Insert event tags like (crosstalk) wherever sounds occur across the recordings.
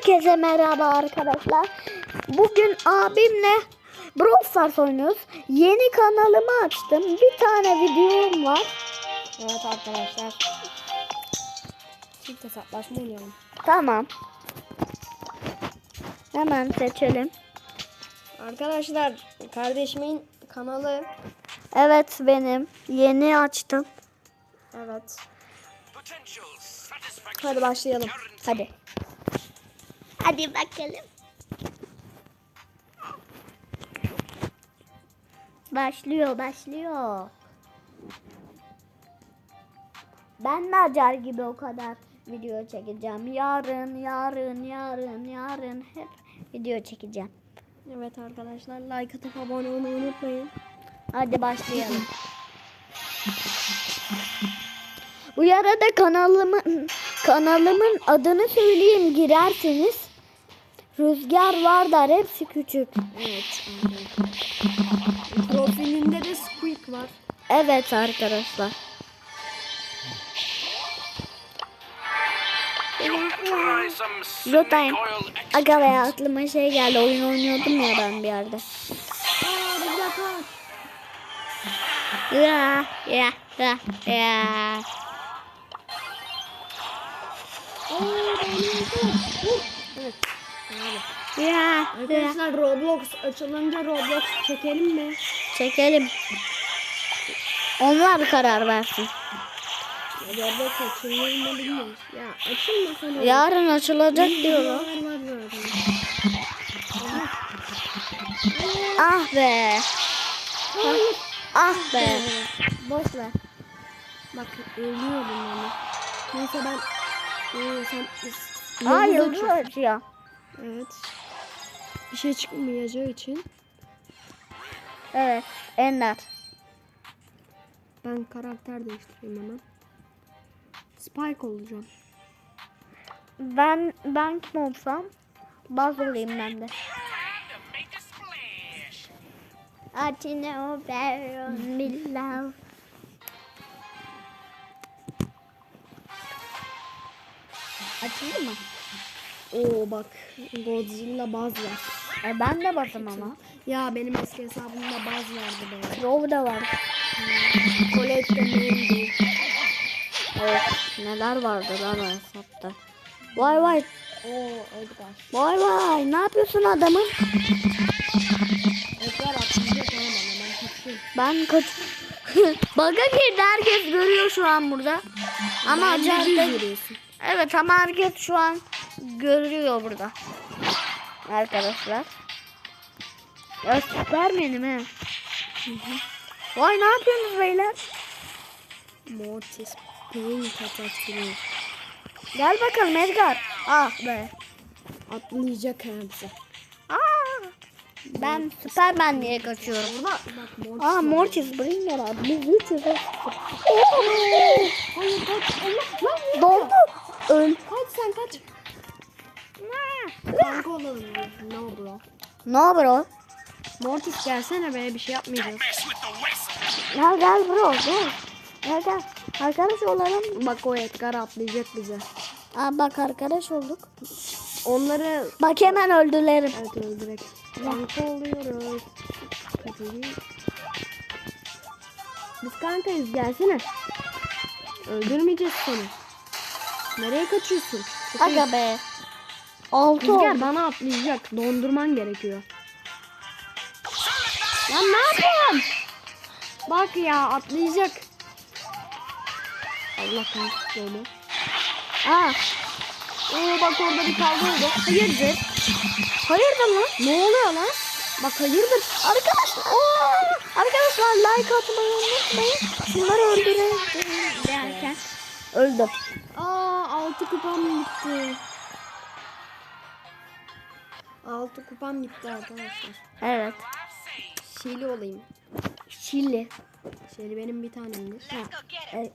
Herkese merhaba arkadaşlar. Bugün abimle Brawl Stars oynuyoruz. Yeni kanalımı açtım. Bir tane videom var. Evet arkadaşlar. Çift hesaplaşma oynayalım. Tamam. Hemen seçelim. Arkadaşlar kardeşimin kanalı. Evet benim. Yeni açtım. Evet. Hadi başlayalım. Hadi. Hadi bakalım. Başlıyor, başlıyor. Ben de acar gibi o kadar video çekeceğim. Yarın, yarın, yarın, yarın hep video çekeceğim. Evet arkadaşlar like atıp abone olmayı unutmayın. Hadi başlayalım. Bu arada kanalımın kanalımın adını söyleyeyim girerseniz. Rüzgar Vardar hepsi küçük. Evet. Profilinde de Squeak var. Evet arkadaşlar. Zotayım. Aga be aklıma şey geldi. Oyun oynuyordum ya ben bir yerde. Ya ya ya ya. Evet. Ya ya. Arkadaşlar Roblox açılınca Roblox çekelim mi? Çekelim. Onlar karar versin. Ya Roblox açılır mı bilmiyoruz. Ya olur? Yarın açılacak diyorlar. Ah be. Ah be. Boş ver. Bak ölüyordum yani. Neyse ben ee, sen yıldız açıyor. açıyor. Evet. Bir şey çıkmayacağı için Evet. Ender. ben karakter değiştireyim hemen. Spike olacağım. Ben ben kim olsam baz olayım ben de. Atine o billah. Açıldı mı? Oo bak Godzilla baz var. E, ben de basım ama. Ya benim eski hesabımda baz vardı be. Crow da var. Colette neydi? Evet. Neler vardı lan o hesapta. Vay vay. Oo Edgar. Vay vay. Ne yapıyorsun adamın? Edgar ama bana ben kaçayım. Ben kaç... (laughs) Baga girdi herkes görüyor şu an burada. Ama de acayip de-. Evet ama herkes şu an görüyor burada. Arkadaşlar. Ya vermeyelim he. Vay ne yapıyorsunuz beyler? Mortis Paint ataktırıyor. Gel bakalım Edgar. Ah be. Atlayacak ha bize. Aa. Ben Superman diye kaçıyorum. Orada bak Mortis. Aa var. Mortis Bringer abi. Biz üçüz. Hayır kaç. Allah. Doldu. Öl. Kaç sen kaç. Kanka olalım. No bro. Ne bro? Mortis gelsene be bir şey yapmayacağız. Gel gel bro. Gel. Gel gel. Arkadaş olalım. Bak o Edgar atlayacak bize. Aa bak arkadaş olduk. Onları Bak hemen öldülerim. evet öldürek. Kanka oluyoruz. Biz kankayız gelsene. Öldürmeyeceğiz seni. Nereye kaçıyorsun? Aga be. Altı Rüzgar oldu. bana atlayacak. Dondurman gerekiyor. Lan ne yapıyorsun? Bak ya atlayacak. Allah kahretsin onu. Aa. Oo bak orada bir kavga oldu. Hayırdır? Hayırdır lan? Ne oluyor lan? Bak hayırdır? Arkadaşlar. Oo. Arkadaşlar like atmayı unutmayın. Şunları öldürelim derken. Öldüm. Aa altı kupam gitti. Altı kupam gitti arkadaşlar. Evet. Şili olayım. Şili. Şili benim bir tanemdir. E,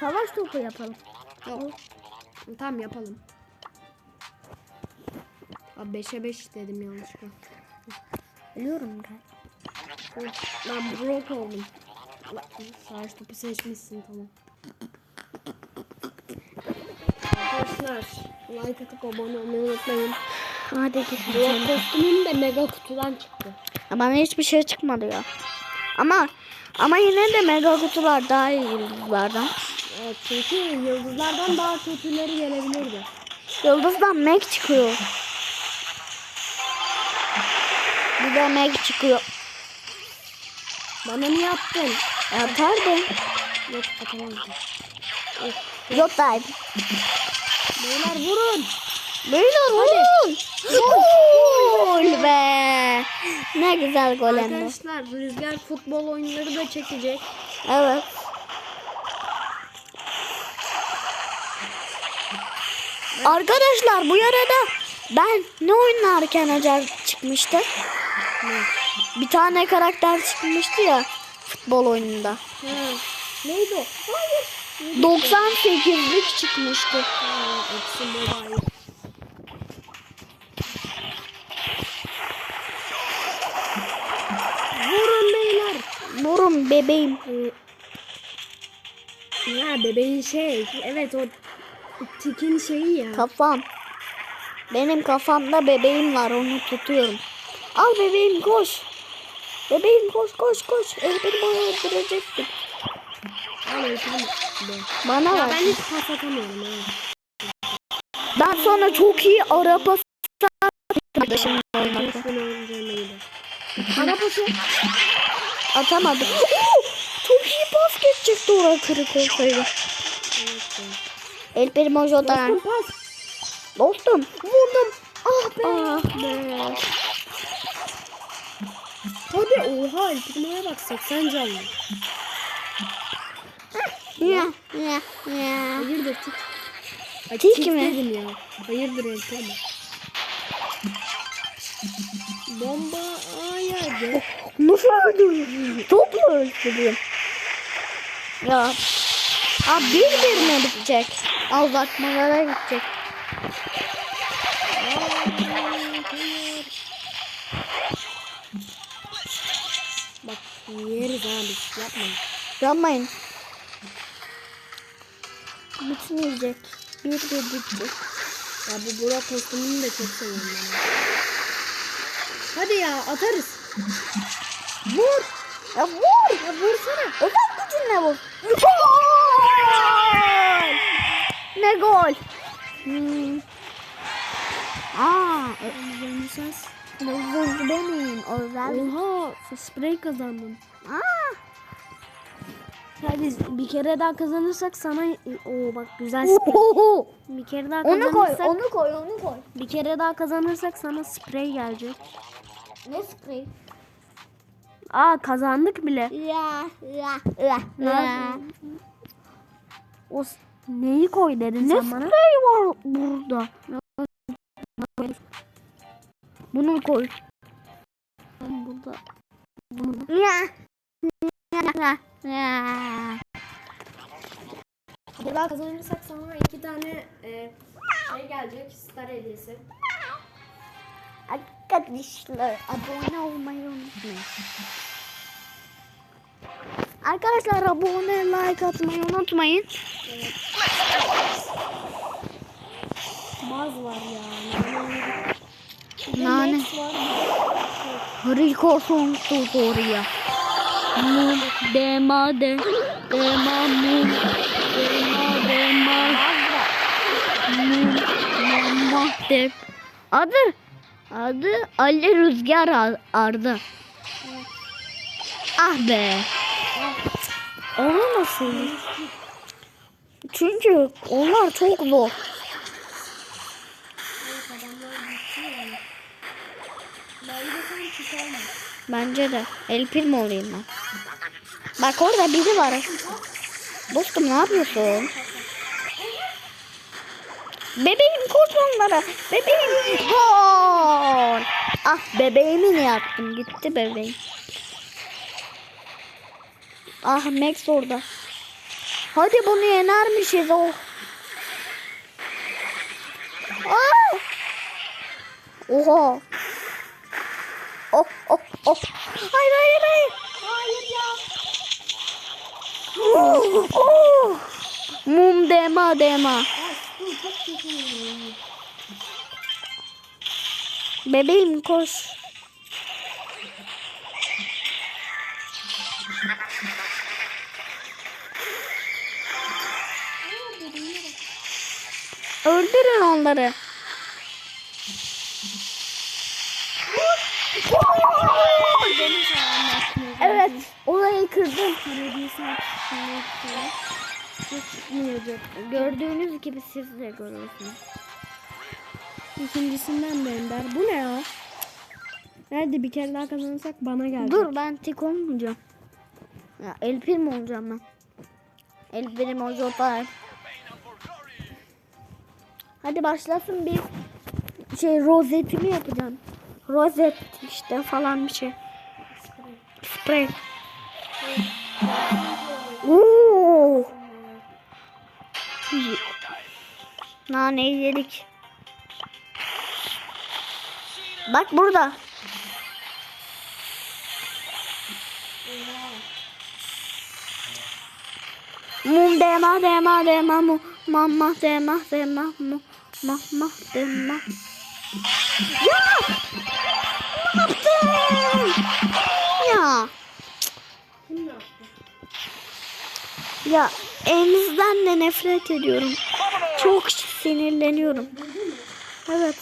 savaş topu yapalım. Yok. Tamam yapalım. Abi 5'e 5 dedim yanlışlıkla. Biliyorum ben. Lan Brock oldum. Savaş topu seçmişsin tamam. Arkadaşlar like atıp abone olmayı unutmayın. Hadi. Bu kostümüm de mega kutudan çıktı. Bana hiçbir şey çıkmadı ya. Ama ama yine de mega kutular daha iyi yıldızlardan. Evet çünkü yıldızlardan daha kötüleri gelebilirdi. Yıldızdan Meg çıkıyor. Bir de Meg çıkıyor. Bana niye attın? Atardım. Yok atamadım. Yok dive. Beyler vurun. Beyler vurun. Gol be. Ne güzel gol hem de. Arkadaşlar Rüzgar futbol oyunları da çekecek. Evet. Arkadaşlar bu arada ben ne oynarken acaba çıkmıştı? Bir tane karakter çıkmıştı ya futbol oyununda. Neydi o? Hayır. 98'lik çıkmıştı. Ha, bebeğim. Ya bebeğin şey. Evet o tikin şeyi ya. Kafam. Benim kafamda bebeğim var onu tutuyorum. Al bebeğim koş. Bebeğim koş koş koş. Elbimi öldürecektim. Al. Bana Ya ver. ben hiç pas atamıyorum. Ben sonra çok iyi araba oynayacağım gibi. Arabası atamadım. (laughs) Çok iyi pas geçecekti oraya kırık olsaydı. El Primojo'dan. Dostum pas. Dostum vurdum. Ah be. Ah be. Hadi oha ilkine bak 80 canlı. Ya, ya, ya. Hayırdır tik. Ay, Tik tik mi? dedim ya. Hayırdır elkine. Bomba ayadı. Nasıl öldürdün? Çok mu öldürdün? Ya. Abi bir bir mi bitecek? Uzatmalara gidecek. Bak yeriz abi yapmayın. Yapmayın. Bitmeyecek. Bir bir bitecek. Ya bu Burak kostümünü de çok seviyorum. Hadi ya atarız. Vur. Ya vur. Ya vursana. Özel gücünle vur. Gol. Ne gol? Hmm. Aa, Özel özel benim. Özel. Oha sprey kazandım. Aa. Hadi bir kere daha kazanırsak sana o bak güzel sprey. Oho. Bir kere daha Onu koy, kazanırsak onu koy, onu koy. bir kere daha kazanırsak sana sprey gelecek. Ne sprey? Aa kazandık bile. Ya, ya, ya, ya. O neyi koy dedin Ne sprey var burada? Bunu koy. Burada. Ya. Ya, ya. Bir daha kazanırsak sana iki tane e, şey gelecek star hediyesi. Arkadaşlar abone olmayı unutmayın. Arkadaşlar abone like atmayı unutmayın. Baz var ya. Nane. Sonsuz oraya. Mum dema de dema mum dema dema mum dema de adı adı Ali Rüzgar Ar- Arda. Ah be. Nasıl? Çünkü onlar çok zor. Bence de. El Primo olayım ben. Bak orada biri var. Dostum ne yapıyorsun? Bebeğim koş onlara. Bebeğim. Ah bebeğimi ne yaptım? Gitti bebeğim. Ah Max orada. Hadi bunu yenermişiz. Oh. Ah. Oha. Oh oh oh. Hayır hayır hayır. Hayır ya. Oh, (gasps) oh. Mum dema dema. Bebeğim koş. Öldürün onları. Evet, orayı kırdım. Gördüğünüz gibi siz de görüyorsunuz. İkincisinden de Ender. Bu ne ya? Nerede bir kere daha kazanırsak bana geldi. Dur ben tik olmayacağım. Ya el prim olacağım ben. El prim olacak. Hadi başlasın bir şey rozetimi yapacağım. Rozet işte falan bir şey. Spray. Oo. Naneyi yedik. Bak burada. Mum dema dema dema mu mama dema dema mu mama dema. Ya! Ne yaptın? Ya. Ne yaptı? Ya elinizden de nefret ediyorum. Çok sinirleniyorum. Evet.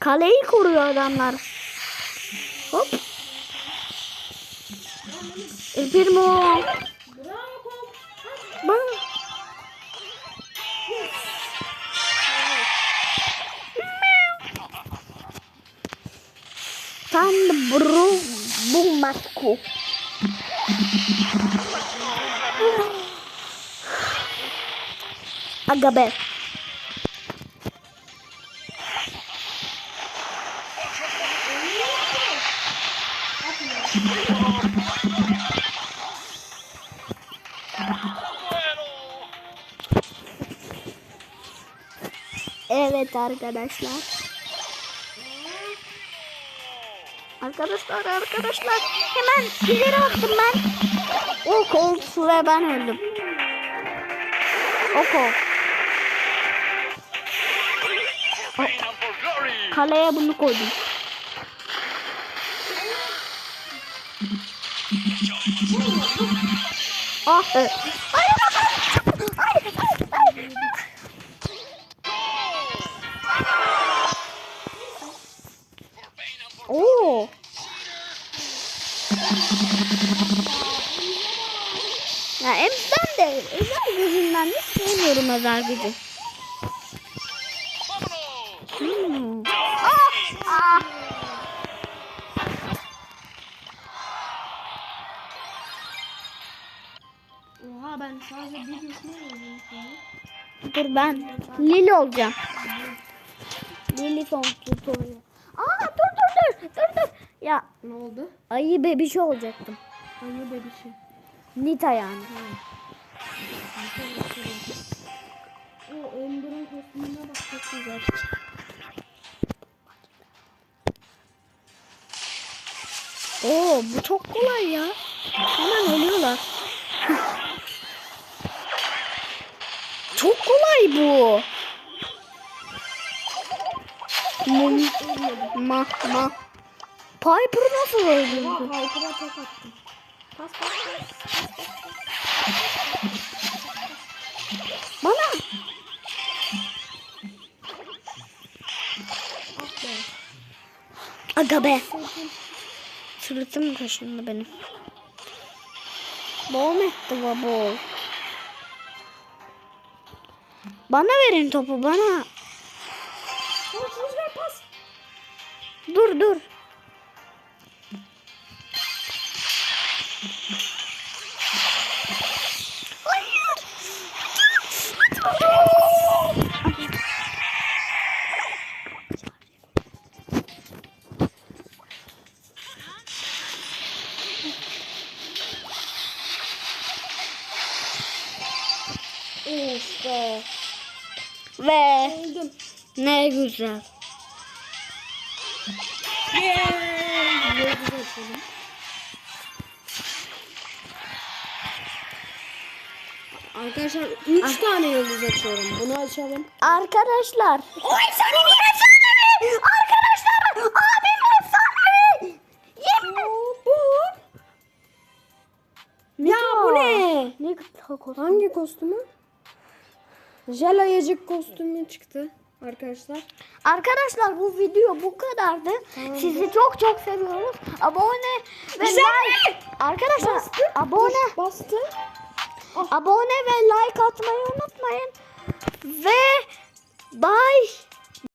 Kaleyi koruyor adamlar. Hop. El Primo. Bravo Kop. Bak. Tam bro bu masku. Aga be. Evet arkadaşlar. Arkadaşlar arkadaşlar hemen ileri attım ben. O Colt ve ben öldüm. O Colt. Kaleye bunu koydum. Ah be. Hayır, hayır, hayır, hayır, Ya hem ben de özel gücünden hiç sevmiyorum özel gücü. Hmm. Ah, ah. Oha ben sadece bir düşman oldum sana. Dur ben Lili olacağım. Lili son tutorial. Aa dur dur dur dur dur. Ya Ne oldu? ayı bebişi olacaktım. Anne bebişi. Nita yani. O Ember'ın kostümüne bak çok güzel. Oo bu çok kolay ya. Hemen ölüyorlar. çok kolay bu. Mum, ma, ma. Piper nasıl öldürdü? Piper'a tek attım. Pas pas pas. Bana. Ah be. Aga be. Sırtım kaşındı benim. Bol etti baba. Bana verin topu bana. Pas pas. Dur dur. İşte. Ve Öldüm. ne güzel. Açalım. Arkadaşlar 3 tane yıldız açıyorum. Bunu açalım. Arkadaşlar. O efsanevi efsanevi. Arkadaşlar. Abim efsanevi. Bu. Ya bu ne? Ne kostüm? Hangi kostümü? Jel ayıcık kostümü çıktı arkadaşlar. Arkadaşlar bu video bu kadardı. Sizi çok çok seviyoruz. Abone ve like. Arkadaşlar abone Bastı. abone ve like atmayı unutmayın. Ve bye.